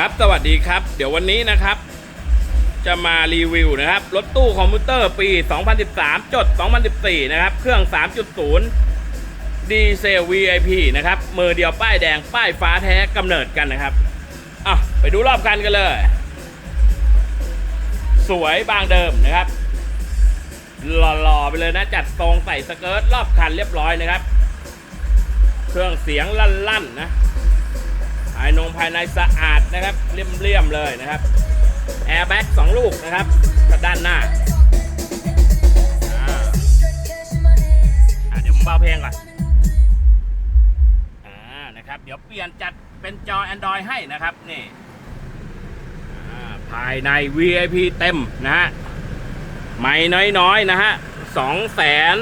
ครับสวัสดีครับ เดี๋ยววันนี้นะครับ จะมารีวิวนะครับ รถตู้คอมพิวเตอร์ปี 2013 จด 2014 นะครับ เครื่อง 3.0 ดีเซล VIP นะครับ มือเดียวป้ายแดงป้ายฟ้าแท้กำเนิดกันนะครับอะไปดูรอบกันกันเลย สวยบางเดิมนะครับ หล่อๆไปเลยนะ จัดทรงใส่สเกิร์ตรอบคันเรียบร้อยนะครับ เครื่องเสียงลั่นๆนะ ภายนงภายในสะอาดนะครับเลี่ยมๆเลยนะครับแอร์แบ็กสองลูกนะครับด้านหน้าเดี๋ยวผมเบาเพลงก่อนอ่านะครับ เดี๋ยวเปลี่ยนจัดเป็นจอ Android ให้นะครับนี่ภายใน VIP เต็มนะฮะไม่น้อยๆนะฮะสองแสน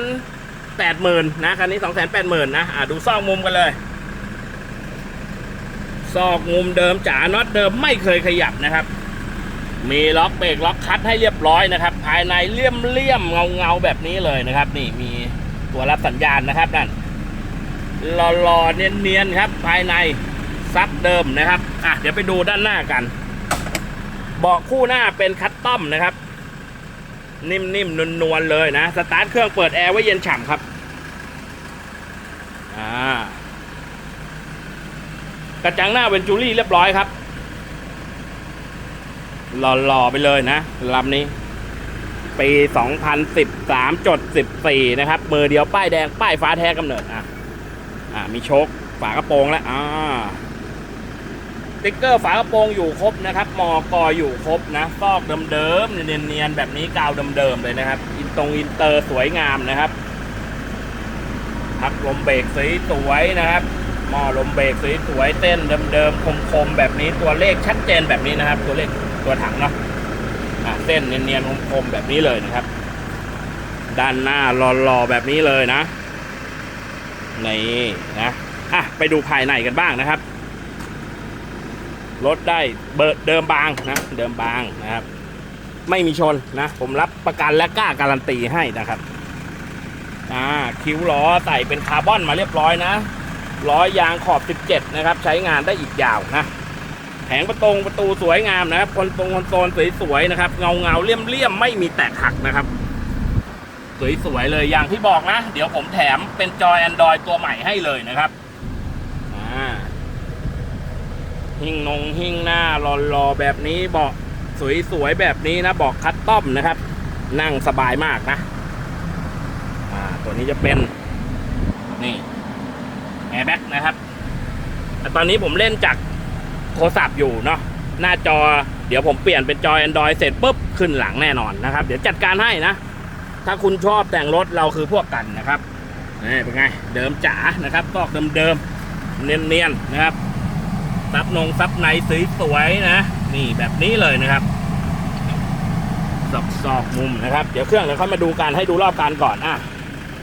แปดหมื่นนะคันนี้สองแสนแปดหมื่นนะอ่าดูซอกมุมกันเลย ซอกมุมเดิมจ๋าน็อตเดิมไม่เคยขยับนะครับ มีล็อกเบรกล็อกคัดให้เรียบร้อยนะครับ ภายในเลี่ยมเลี่ยมเงาเงาแบบนี้เลยนะครับ นี่มีตัวรับสัญญาณนะครับนั่นหล่อๆเนียนๆครับ ภายในซับเดิมนะครับอะเดี๋ยวไปดูด้านหน้ากันเบาะคู่หน้าเป็นคัสตอมนะครับ นิ่มๆนวลๆเลยนะ สตาร์ทเครื่องเปิดแอร์ไว้เย็นฉ่ำครับ อ่า ระจังหน้าเป็นจูรี่เรียบร้อยครับ หล่อๆไปเลยนะลำนี้ ปี 2013จด14 นะครับ มือเดียวป้ายแดง ป้ายฟ้าแท้กำเนิด อะ อะ มีโชคฝากระโปรงแล้ว อ่าติ๊กเกอร์ฝากระโปรงอยู่ครบนะครับ มอกออยู่ครบนะ ซอกเดิมๆ เนียนๆ แบบนี้กาวเดิมๆ เลยนะครับ อินตรงอินเตอร์สวยงามนะครับพักลมเบรกสวยๆนะครับ หม้อลมเบรกสวยๆเต้นเดิมๆคมๆแบบนี้ตัวเลขชัดเจนแบบนี้นะครับ ตัวเลขตัวถังเนาะะเส้นเนียนๆคมๆแบบนี้เลยนะครับ ด้านหน้าหล่อๆแบบนี้เลยนะนี่นะอะไปดูภายในกันบ้างนะครับรถได้เบิดเดิมบางนะ เดิมบางนะครับ ไม่มีชนนะ ผมรับประกันและกล้าการันตีให้นะครับอ่าคิ้วล้อใส่เป็นคาร์บอนมาเรียบร้อยนะ ล้อยางขอบ 17 นะครับ ใช้งานได้อีกยาวนะ แผงประตงประตูสวยงามนะครับคนตรงคนโซนสวยๆนะครับ เงาเงาเลี่ยมเลี่ยมๆไม่มีแตกหักนะครับ สวยๆเลยอย่างที่บอกนะ เดี๋ยวผมแถมเป็นจอย Android ตัวใหม่ให้เลยนะครับอ่าหิ้งนงหิ้งหน้ารอๆแบบนี้เบาะสวยๆแบบนี้นะเบอกคัดต้อมนะครับ นั่งสบายมากนะ อ่า ตัวนี้จะเป็น นี่ แอร์แบ็กนะครับตอนนี้ผมเล่นจากโทรศัพท์อยู่เนาะหน้าจอเดี๋ยวผมเปลี่ยนเป็นจอ Android เสร็จปุ๊บขึ้นหลังแน่นอนนะครับ เดี๋ยวจัดการให้นะ ถ้าคุณชอบแต่งรถเราคือพวกกันนะครับนี่เป็นไง เดิมจ๋านะครับซอกเดิมๆเนียนๆนะครับซับนงซับในสวยๆนะ นี่แบบนี้เลยนะครับซอกซอกมุมนะครับ เดี๋ยวเครื่องเดี๋ยวค่อยมาดูกันให้ดูรอบการก่อนอะ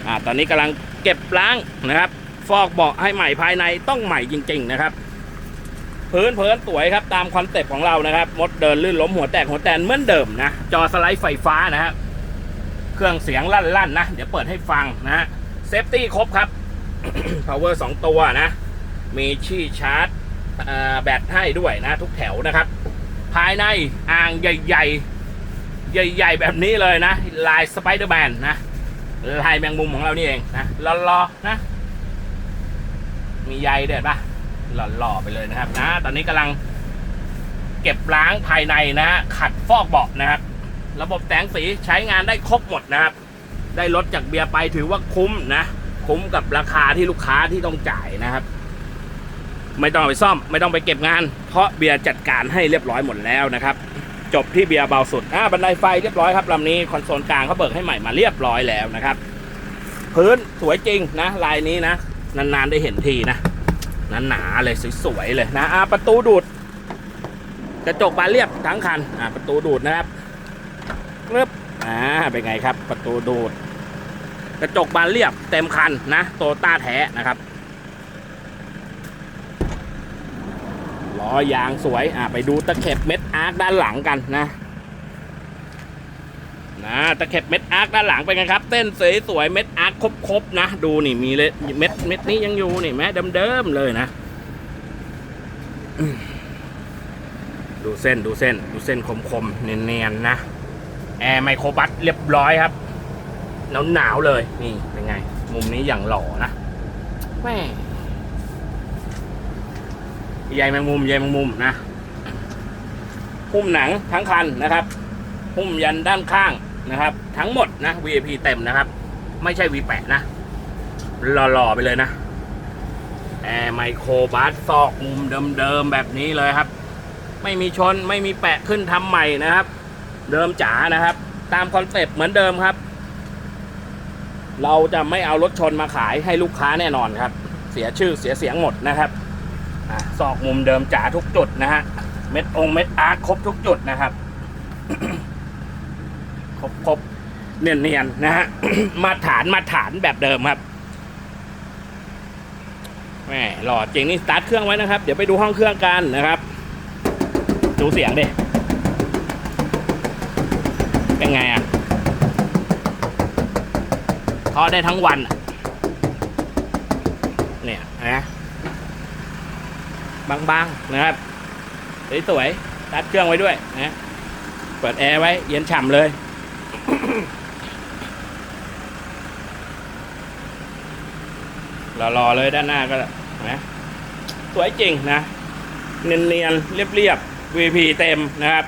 อ่าตอนนี้กำลังเก็บล้างนะครับ ฟอกเบาะให้ใหม่ภายในต้องใหม่จริง ๆ นะครับ พื้นเพินสวยครับตามคอนเซ็ปต์ของเรานะครับ มดเดินลื่นล้มหัวแตกหัวแตนเหมือนเดิมนะ จอสไลด์ไฟฟ้านะครับ เครื่องเสียงลั่นๆนะ เดี๋ยวเปิดให้ฟังนะฮะเซฟตี้ครบครับ power 2 ตัวนะ มีชี่ชาร์จแบตให้ด้วยนะ ทุกแถวนะครับ ภายในอ่างใหญ่ๆ ใหญ่ ๆ แบบนี้เลยนะ ลายสไปเดอร์แมนนะ ลายแมงมุมของเรานี่เองนะรอๆนะ มีใยเด็ดปะหล่อๆไปเลยนะครับนะตอนนี้กำลังเก็บล้างภายในนะฮะขัดฟอกเบาะนะครับ ระบบแต่งสีใช้งานได้ครบหมดนะครับ ได้ลดจากเบียร์ไปถือว่าคุ้มนะ คุ้มกับราคาที่ลูกค้าที่ต้องจ่ายนะครับ ไม่ต้องไปซ่อม ไม่ต้องไปเก็บงาน เพราะเบียร์จัดการให้เรียบร้อยหมดแล้วนะครับ จบที่เบียร์เบาสุดอ่าบันไดไฟเรียบร้อยครับลำนี้คอนโซลกลางเขาเบิกให้ใหม่มาเรียบร้อยแล้วนะครับ พื้นสวยจริงนะลายนี้นะ นานๆได้เห็นทีนะหนาๆเลยสวยๆเลยนะอาประตูดูด กระจกบานเรียบทั้งคันอาประตูดูดนะครับปึ๊บอ่าเป็นไงครับ ประตูดูด กระจกบานเรียบเต็มคันนะโตต้าแท้นะครับล้อยางสวยอ่าไปดูตะเข็บเม็ดอาร์คด้านหลังกันนะ นะตะเข็บเม็ดอาร์คด้านหลังเป็นไงครับ เส้นสวยสวยๆเม็ดอาร์คครบๆนะ ดูนี่มีเลยเม็ดเม็ดนี้ยังอยู่นี่แม้เดิมๆเลยนะ ดูเส้นดูเส้น ดูเส้นคมๆเนียนๆนะ แอร์ไมโครบัสเรียบร้อยครับหนาวหนาวๆเลย นี่เป็นไง มุมนี้อย่างหล่อนะแม่ใยแมงมุมใยแมงมุมนะหุ้มหนังทั้งคันนะครับ หุ้มยันด้านข้างนะครับ ทั้งหมดนะ VIP เต็มนะครับ ไม่ใช่ V8 นะหล่อๆไปเลยนะแอร์ไมโครบัสซอกมุมเดิมๆแบบนี้เลยครับ ไม่มีชนไม่มีแปะขึ้นทำใหม่นะครับ เดิมจ๋านะครับ ตามคอนเซปต์เหมือนเดิมครับ เราจะไม่เอารถชนมาขายให้ลูกค้าแน่นอนครับ เสียชื่อเสียเสียงหมดนะครับอซอกมุมเดิมจ๋าทุกจุดนะฮะเม็ดองเม็ดอาร์ตครบทุกจุดนะครับ ครบครบเนียนเนียนๆนะฮะมาฐานมาฐานแบบเดิมครับแหม่หล่อจริงนี่สตาร์ทเครื่องไว้นะครับ เดี๋ยวไปดูห้องเครื่องกันนะครับ ดูเสียงดิเป็นไงอะเคาะได้ทั้งวัน เนี่ยนะบางๆนะครับสวยๆสตาร์ทเครื่องไว้ด้วยนะเปิดแอร์ไว้ เย็นฉ่ำเลย รอๆเลยด้านหน้าก็นะสวยจริงนะ เนียนๆ เรียบๆ VP เต็มนะครับ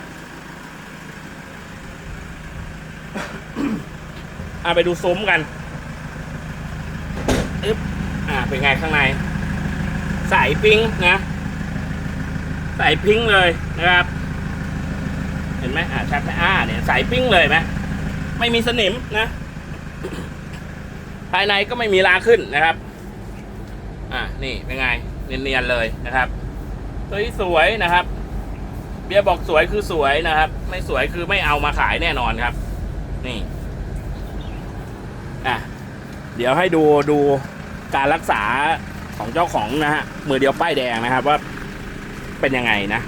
อะไปดูซุ้มกันอึ๊บอ่าเป็นไงข้างในใสปิ้งนะใสปิ้งเลยนะครับ เห็นไหมอ่าชัดไหมอ่าเนี่ยใสปิ้งเลยไหมไม่มีสนิมนะ ภายในก็ไม่มีราขึ้นนะครับ อะนี่เป็นไงเนียนๆเลยนะครับสวยสวยนะครับ เบียร์บอกสวยคือสวยนะครับ ไม่สวยคือไม่เอามาขายแน่นอนครับ นี่อะเดี๋ยวให้ดูดูการรักษาของเจ้าของนะฮะมือเดียวป้ายแดงนะครับว่าเป็นยังไงนะ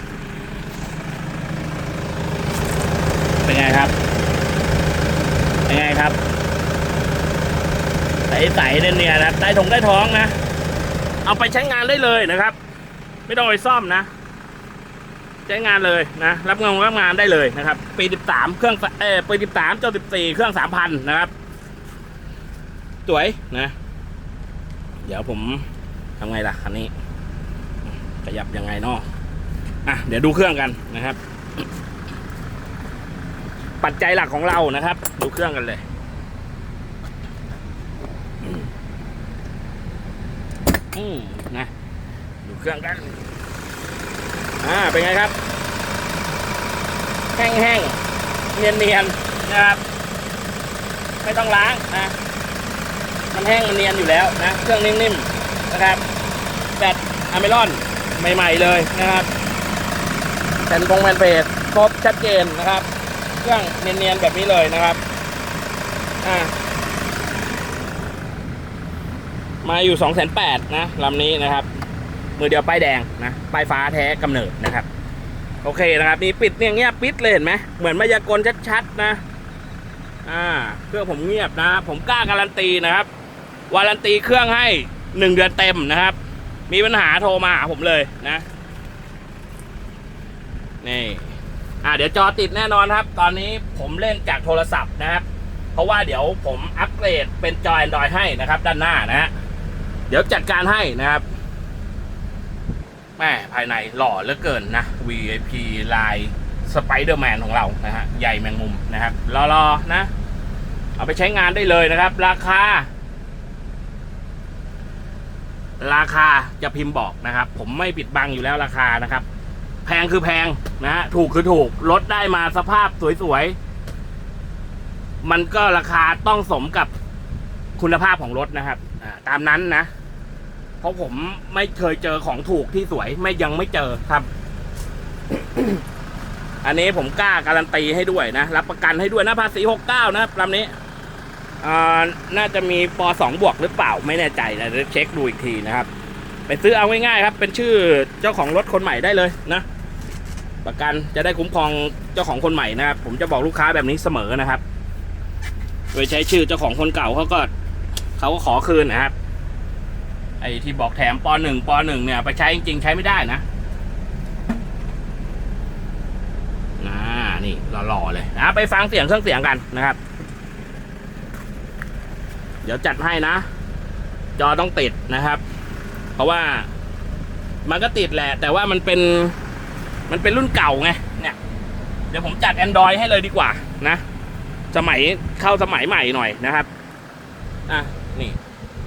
เป็นไงครับ เป็นไงครับใสๆเนียนๆนะครับใต้ทงใต้ท้องนะ เอาไปใช้งานได้เลยนะครับ ไม่ต้องไปซ่อมนะ ใช้งานเลยนะ รับเงินรับงานได้เลยนะครับ ปี 13 เครื่องเออปี 13จน14 เครื่อง 3,000 นะครับ สวยนะ เดี๋ยวผมทำไงล่ะคันนี้ขยับยังไงเนาะอะเดี๋ยวดูเครื่องกันนะครับ ปัจจัยหลักของเรานะครับ ดูเครื่องกันเลย อืมนะ ดูเครื่องกัน อ่า เป็นไงครับ แห้งๆ เนียนๆ นะครับ ไม่ต้องล้างนะ มันแห้งมันเนียนอยู่แล้วนะ เครื่องนิ่มๆ นะครับ แบตอะเมรอนใหม่ๆเลยนะครับแผ่นพงแผ่นเพจครบชัดเจนนะครับ เครื่องเนียนๆ แบบนี้เลยนะครับ อ่า มาอยู่2องแสนแปดนะลำนี้นะครับ มือเดียวป้ายแดงนะป้ายฟ้าแท้กำเนิดนะครับ โอเคนะครับนี่ปิดเนี่ยเงียบปิดเลยเห็นไหมเหมือนมายากลชัดๆนะอ่าเครื่องผมเงียบนะ ผมกล้าการันตีนะครับวารันตีเครื่องให้หนึ่งเดือนเต็มนะครับ มีปัญหาโทรมาหาผมเลยนะนี่อ่าเดี๋ยวจอติดแน่นอนครับ ตอนนี้ผมเล่นจากโทรศัพท์นะครับ เพราะว่าเดี๋ยวผมอัปเกรดเป็นจอ Android ให้นะครับ ด้านหน้านะฮะ เดี๋ยวจัดการให้นะครับแม่ภายในหล่อเหลือเกินนะ VIP ลายสไปเดอร์แมนของเรานะฮะใหญ่แมงมุมนะครับรอๆนะ เอาไปใช้งานได้เลยนะครับ ราคา ราคาจะพิมพ์บอกนะครับ ผมไม่ปิดบังอยู่แล้วราคานะครับ แพงคือแพงนะฮะถูกคือถูกรถได้มาสภาพสวยๆ มันก็ราคาต้องสมกับคุณภาพของรถนะครับตามนั้นนะ เพราะผมไม่เคยเจอของถูกที่สวยไม่ยังไม่เจอครับ อันนี้ผมกล้าการันตีให้ด้วยนะ รับประกันให้ด้วยนะภาษีหกเก้านะครับลำนี้อ่าน่าจะมีปสองบวกหรือเปล่าไม่แน่ใจนะเดี๋ยวเช็คดูอีกทีนะครับ ไปซื้อเอาง่ายๆครับ เป็นชื่อเจ้าของรถคนใหม่ได้เลยนะ ประกันจะได้คุ้มครองเจ้าของคนใหม่นะครับ ผมจะบอกลูกค้าแบบนี้เสมอนะครับ โดยใช้ชื่อเจ้าของคนเก่าเขาก็เขาก็ขอคืนนะครับ ไอ้ที่บอกแถมปหนึ่งปหนึ่งเนี่ย ไปใช้จริงๆ ใช้ไม่ได้นะนี่หล่อๆเลยนะไปฟังเสียงเครื่องเสียงกันนะครับ เดี๋ยวจัดให้นะ จอต้องติดนะครับ เพราะว่ามันก็ติดแหละ แต่ว่ามันเป็นมันเป็นรุ่นเก่าไงเนี่ย เดี๋ยวผมจัด Android ให้เลยดีกว่านะ สมัยเข้าสมัยใหม่หน่อยนะครับ อะ นี่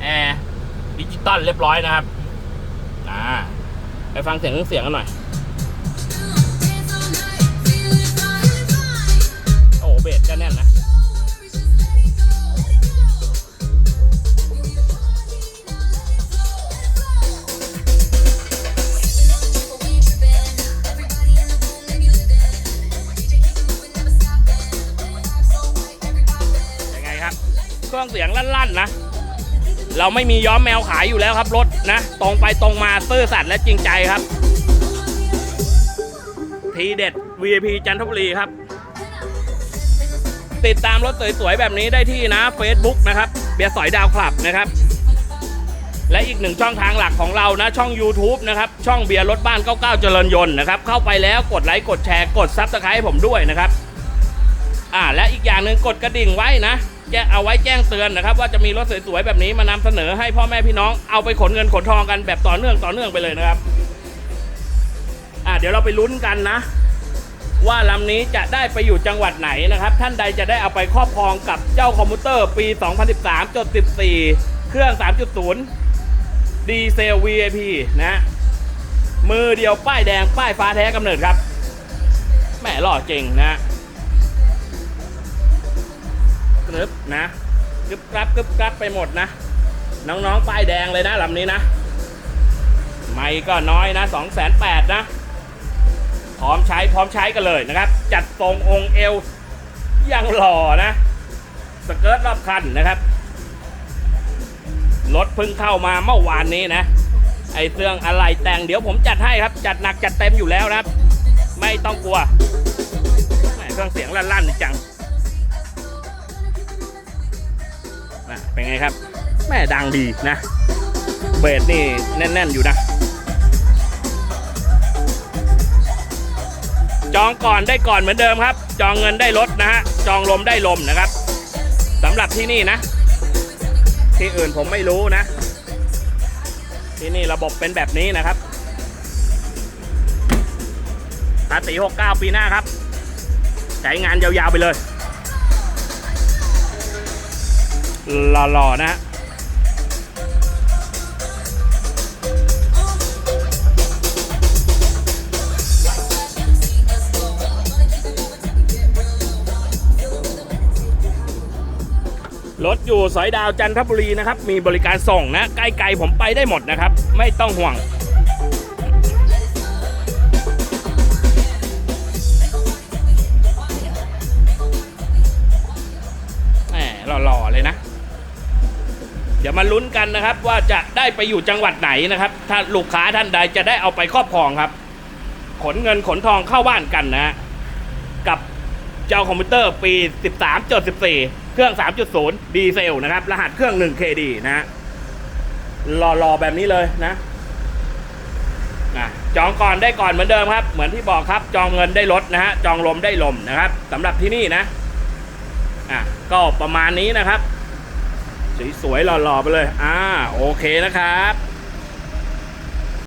แอร์ ดิจิตอลเรียบร้อยนะครับ อ่า ไปฟังเสียงเครื่องเสียงกันหน่อย โอ้เบสก็แน่นนะ ยังไงครับ เครื่องเสียงลั่นๆนะ เราไม่มีย้อมแมวขายอยู่แล้วครับรถนะ ตรงไปตรงมาซื่อสัตย์และจริงใจครับ ทีเด็ด VIP จันทบุรีครับ ติดตามรถสวยๆแบบนี้ได้ที่นะ Facebook นะครับ เบียร์สอยดาวคลับนะครับ และอีกหนึ่งช่องทางหลักของเรานะ ช่อง YouTube นะครับ ช่องเบียร์รถบ้าน 99 เจริญยนต์นะครับ เข้าไปแล้วกดไลค์กดแชร์กดซับสไครต์ให้ผมด้วยนะครับ อ่าและอีกอย่างหนึ่งกดกระดิ่งไว้นะ แจะเอาไว้แจ้งเตือนนะครับ ว่าจะมีรถสวยๆแบบนี้มานำเสนอให้พ่อแม่พี่น้องเอาไปขนเงินขนทองกันแบบต่อเนื่องต่อเนื่องไปเลยนะครับ อ่าเดี๋ยวเราไปลุ้นกันนะ ว่าลำนี้จะได้ไปอยู่จังหวัดไหนนะครับ ท่านใดจะได้เอาไปครอบครองกับเจ้าคอมพิวเตอร์ปี 2013จด14 เครื่อง 3.0 ดีเซล VIP นะ มือเดียวป้ายแดงป้ายฟ้าแท้กำเนิดครับแม่หล่อจริงนะ กรึบนะกรึบกรับกรึบกรับไปหมดนะ น้องๆป้ายแดงเลยนะลำนี้นะ ไม่ก็น้อยนะ2 8 0 0 0นะ พร้อมใช้พร้อมใช้กันเลยนะครับ จัดทรงองค์เอวยังหล่อนะ สเกิร์ตรอบคันนะครับ รถเพิ่งเข้ามาเมื่อวานนี้นะ ไอเครื่องอะไรแต่งเดี๋ยวผมจัดให้ครับ จัดหนักจัดเต็มอยู่แล้วนะครับ ไม่ต้องกลัวแหมเครื่องเสียงลั่นๆจัง เป็นไงครับแม่ดังดีนะเบสนี่แน่น ๆ อยู่นะ จองก่อนได้ก่อนเหมือนเดิมครับ จองเงินได้ลดนะฮะจองลมได้ลมนะครับสำหรับที่นี่นะ ที่อื่นผมไม่รู้นะ ที่นี่ระบบเป็นแบบนี้นะครับภาษี69 ปีหน้าครับใช้งานยาวๆไปเลย หล่อๆนะฮะรถอยู่สอยดาวจันทบุรีนะครับ มีบริการส่งนะ ใกล้ๆผมไปได้หมดนะครับ ไม่ต้องห่วง ยวมาลุ้นกันนะครับ ว่าจะได้ไปอยู่จังหวัดไหนนะครับ ถ้าลูกค้าท่านใดจะได้เอาไปครอบครองครับ ขนเงินขนทองเข้าบ้านกันนะฮะกับเจ้าคอมพิวเตอร์ปี 13.14 เครื่อง 3.0 ดีเซลนะครับ รหัสเครื่อง 1KD นะฮะหล่อๆแบบนี้เลยนะนะจองก่อนได้ก่อนเหมือนเดิมครับ เหมือนที่บอกครับจองเงินได้ลดนะฮะจองลมได้ลมนะครับสำหรับที่นี่นะอะก็ประมาณนี้นะครับ สวยๆหล่อๆไปเลย อ่า โอเคนะครับ